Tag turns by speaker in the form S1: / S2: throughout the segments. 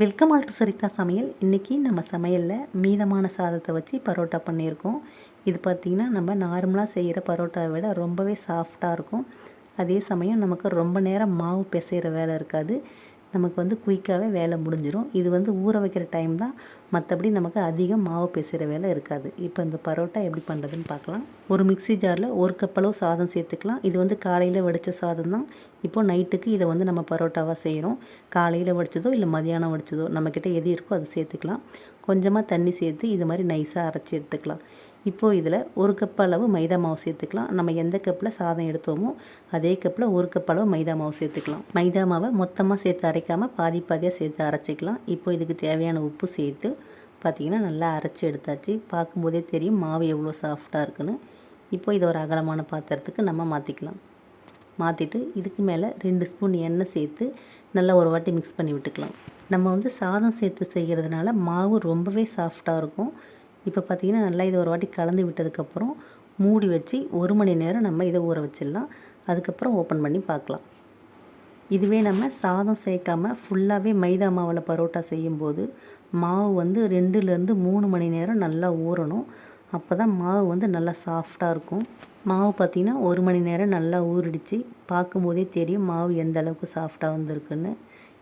S1: Welcome alt சரிதா சமையல். இன்றைக்கி நம்ம சமையலில் மீதமான சாதத்தை வச்சு பரோட்டா பண்ணியிருக்கோம். இது பார்த்திங்கன்னா நம்ம நார்மலாக செய்கிற பரோட்டாவை விட ரொம்பவே சாஃப்டாக இருக்கும். அதே சமயம் நமக்கு ரொம்ப நேரம் மாவு பிசைகிற வேலை இருக்காது. நமக்கு வந்து குயிக்காகவே வேலை முடிஞ்சிடும் இது வந்து ஊற வைக்கிற டைம் தான் மற்றபடி நமக்கு அதிகம் மாவு பேசுகிற வேலை இருக்காது. இப்போ இந்த பரோட்டா எப்படி பண்ணுறதுன்னு பார்க்கலாம். ஒரு மிக்ஸி ஜாரில் ஒரு கப்பளவு சாதம் சேர்த்துக்கலாம். இது வந்து காலையில் வடித்த சாதம் தான். இப்போ நைட்டுக்கு இதை வந்து நம்ம பரோட்டாவாக செய்கிறோம் காலையில் வடித்ததோ இல்லை மதியானம் வடித்ததோ நம்மக்கிட்ட எது இருக்கோ அதை சேர்த்துக்கலாம். கொஞ்சமாக தண்ணி சேர்த்து இது மாதிரி நைஸாக அரைச்சி எடுத்துக்கலாம். இப்போது இதில் ஒரு கப் அளவு மைதா மாவு சேர்த்துக்கலாம். நம்ம எந்த கப்பில் சாதம் எடுத்தோமோ அதே கப்பில் ஒரு கப் அளவு மைதா மாவு சேர்த்துக்கலாம். மைதா மாவை மொத்தமாக சேர்த்து அரைக்காமல் பாதி பாதியாக சேர்த்து அரைச்சிக்கலாம். இப்போ இதுக்கு தேவையான உப்பு சேர்த்து பார்த்திங்கன்னா நல்லா அரைச்சி எடுத்தாச்சு. பார்க்கும்போதே தெரியும் மாவு எவ்வளோ சாஃப்டாக இருக்குன்னு. இப்போ இதை ஒரு அகலமான பாத்திரத்துக்கு நம்ம மாற்றிக்கலாம் மாற்றிட்டு இதுக்கு மேலே ரெண்டு ஸ்பூன் எண்ணெய் சேர்த்து நல்லா ஒரு வாட்டி மிக்ஸ் பண்ணி விட்டுக்கலாம். நம்ம வந்து சாதம் சேர்த்து செய்கிறதுனால மாவு ரொம்பவே சாஃப்டாக இருக்கும். இப்போ பார்த்திங்கன்னா நல்லா இதை ஒரு வாட்டி கலந்து விட்டதுக்கப்புறம் மூடி வச்சு ஒரு மணி நேரம் நம்ம இதை ஊற வச்சிடலாம். அதுக்கப்புறம் ஓப்பன் பண்ணி பார்க்கலாம். இதுவே நம்ம சாதம் சேர்க்காம ஃபுல்லாகவே மைதா மாவில் பரோட்டா செய்யும்போது மாவு வந்து ரெண்டுலேருந்து மூணு மணி நேரம் நல்லா ஊறணும். அப்போ தான் மாவு வந்து நல்லா சாஃப்டாக இருக்கும். மாவு பார்த்திங்கன்னா ஒரு மணி நேரம் நல்லா ஊறிடுச்சு. பார்க்கும்போதே தெரியும் மாவு எந்த அளவுக்கு சாஃப்டாக வந்திருக்குன்னு.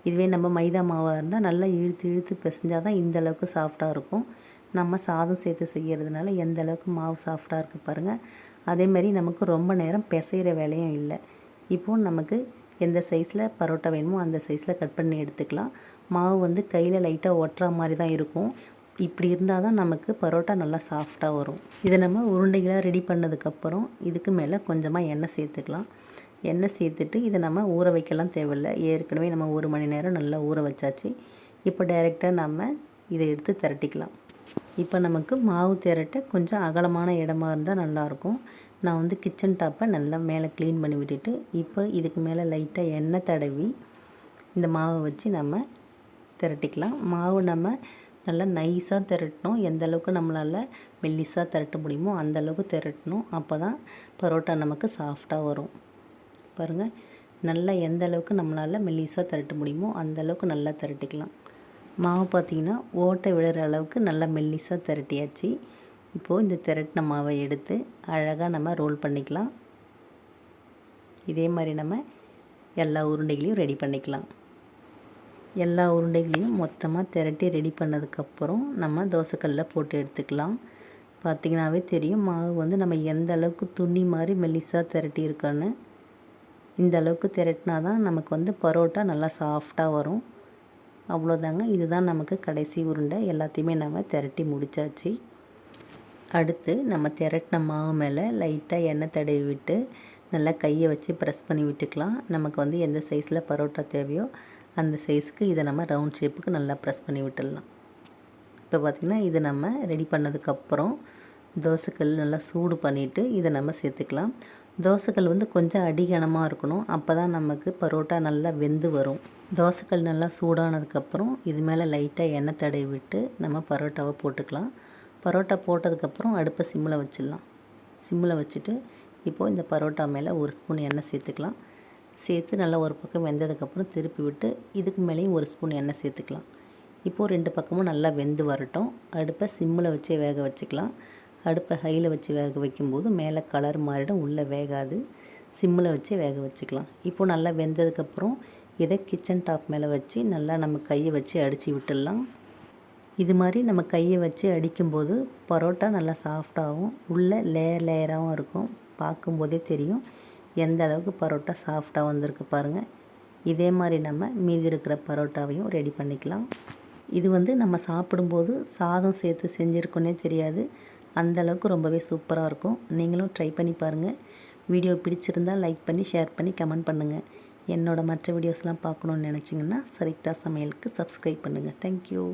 S1: இதுவே நம்ம மைதா மாவாக இருந்தால் நல்லா இழுத்து இழுத்து பிசைஞ்சால் தான் இந்த அளவுக்கு சாஃப்டாக இருக்கும். நம்ம சாதம் சேர்த்து செய்கிறதுனால எந்த அளவுக்கு மாவு சாஃப்டாக இருக்குது பாருங்கள் அதேமாதிரி நமக்கு ரொம்ப நேரம் பிசைகிற வேலையும் இல்லை. இப்போது நமக்கு எந்த சைஸில் பரோட்டா வேணுமோ அந்த சைஸில் கட் பண்ணி எடுத்துக்கலாம். மாவு வந்து கையில் லைட்டாக ஒட்டுற மாதிரி தான் இருக்கும். இப்படி இருந்தால் தான் நமக்கு பரோட்டா நல்லா சாஃப்டாக வரும். இதை நம்ம உருண்டைகளாக ரெடி பண்ணதுக்கப்புறம் இதுக்கு மேலே கொஞ்சமாக எண்ணெய் சேர்த்துக்கலாம். எண்ணெய் சேர்த்துட்டு இதை நம்ம ஊற வைக்கலாம் தேவையில்லை. ஏற்கனவே நம்ம ஒரு மணி நேரம் நல்லா ஊற வச்சாச்சு. இப்போ டைரெக்டாக நம்ம இதை எடுத்து திரட்டிக்கலாம். இப்போ நமக்கு மாவு திரட்ட கொஞ்சம் அகலமான இடமா இருந்தால் நல்லாயிருக்கும். நான் வந்து கிச்சன் டாப்பை நல்லா மேலே க்ளீன் பண்ணி விட்டுட்டு இப்போ இதுக்கு மேலே லைட்டாக எண்ணெய் தடவி இந்த மாவை வச்சு நம்ம திரட்டிக்கலாம். மாவு நம்ம நல்லா நைஸாக திரட்டணும். எந்த அளவுக்கு நம்மளால் மெல்லிஸாக திரட்ட முடியுமோ அந்த அளவுக்கு திரட்டணும். அப்போ தான் பரோட்டா நமக்கு சாஃப்டாக வரும். பாருங்கள் நல்லா எந்த அளவுக்கு நம்மளால் மெல்லிஸாக திரட்ட முடியுமோ அந்த அளவுக்கு நல்லா திரட்டிக்கலாம். மாவு பார்த்திங்கன்னா ஓட்டை விழுற அளவுக்கு நல்லா மெல்லிஸாக திரட்டியாச்சு. இப்போது இந்த திரட்டின மாவை எடுத்து அழகாக நம்ம ரோல் பண்ணிக்கலாம். இதே மாதிரி நம்ம எல்லா உருண்டைகளையும் ரெடி பண்ணிக்கலாம். எல்லா உருண்டைகளையும் மொத்தமாக திரட்டி ரெடி பண்ணதுக்கப்புறம் நம்ம தோசைக்கல்லில் போட்டு எடுத்துக்கலாம். பார்த்திங்கனாவே தெரியும் மாவு வந்து நம்ம எந்த அளவுக்கு துணி மாதிரி மெல்லிஸாக திரட்டி இருக்கோன்னு இந்த அளவுக்கு திரட்டினா தான் நமக்கு வந்து பரோட்டா நல்லா சாஃப்டாக வரும். அவ்வளோதாங்க. இதுதான் நமக்கு கடைசி உருண்டை. எல்லாத்தையுமே நம்ம திரட்டி முடித்தாச்சு அடுத்து நம்ம திரட்டின மாவு மேலே லைட்டாக எண்ணெய் தடவி விட்டு நல்லா கையை வச்சு ப்ரெஸ் பண்ணி விட்டுக்கலாம். நமக்கு வந்து எந்த சைஸில் பரோட்டா தேவையோ அந்த சைஸுக்கு இதை நம்ம ரவுண்ட் ஷேப்புக்கு நல்லா ப்ரெஸ் பண்ணி விட்டுடலாம். இப்போ பார்த்திங்கன்னா இதை நம்ம ரெடி பண்ணதுக்கப்புறம் தோசைக்கல் நல்லா சூடு பண்ணிவிட்டு இதை நம்ம சேர்த்துக்கலாம். தோசைக்கல் வந்து கொஞ்சம் அடிகனமாக இருக்கணும். அப்போ தான் நமக்கு பரோட்டா நல்லா வெந்து வரும். தோசைக்கல் நல்லா சூடானதுக்கப்புறம் இது மேலே லைட்டாக எண்ணெய் தடவி விட்டு நம்ம பரோட்டாவை போட்டுக்கலாம். பரோட்டா போட்டதுக்கப்புறம் அடுப்பை சிம்மில் வச்சிடலாம். சிம்மில் வச்சுட்டு இப்போது இந்த பரோட்டா மேலே ஒரு ஸ்பூன் எண்ணெய் சேர்த்துக்கலாம். சேர்த்து நல்லா ஒரு பக்கம் வெந்ததுக்கப்புறம் திருப்பி விட்டு இதுக்கு மேலேயும் ஒரு ஸ்பூன் எண்ணெய் சேர்த்துக்கலாம். இப்போது ரெண்டு பக்கமும் நல்லா வெந்து வரட்டும். அடுப்பை சிம்மில் வச்சே வேக வச்சுக்கலாம். அடுப்பை ஹையில் வச்சு வேக வைக்கும்போது மேலே கலர் மாறிடும் உள்ளே வேகாது. சிம்மில் வச்சு வேக வச்சுக்கலாம். இப்போது நல்லா வெந்ததுக்கப்புறம் இதை கிச்சன் டாப் மேலே வச்சு நல்லா நம்ம கையை வச்சு அடித்து விட்டுடலாம். இது மாதிரி நம்ம கையை வச்சு அடிக்கும்போது பரோட்டா நல்லா சாஃப்டாகவும் உள்ளே லேயர் லேயராகவும் இருக்கும். பார்க்கும்போதே தெரியும் எந்த அளவுக்கு பரோட்டா சாஃப்டாக வந்திருக்கு பாருங்கள் இதே மாதிரி நம்ம மீதி இருக்கிற பரோட்டாவையும் ரெடி பண்ணிக்கலாம். இது வந்து நம்ம சாப்பிடும்போது சாதம் சேர்த்து செஞ்சுருக்கோன்னே தெரியாது. அந்தளவுக்கு ரொம்பவே சூப்பராக இருக்கும். நீங்களும் ட்ரை பண்ணி பாருங்கள் வீடியோ பிடிச்சிருந்தால் லைக் பண்ணி ஷேர் பண்ணி கமெண்ட் பண்ணுங்கள் என்னோடய மற்ற வீடியோஸ்லாம் பார்க்கணுன்னு நினச்சிங்கன்னா சரிதா சமையலுக்கு சப்ஸ்கிரைப் பண்ணுங்கள் தேங்க்யூ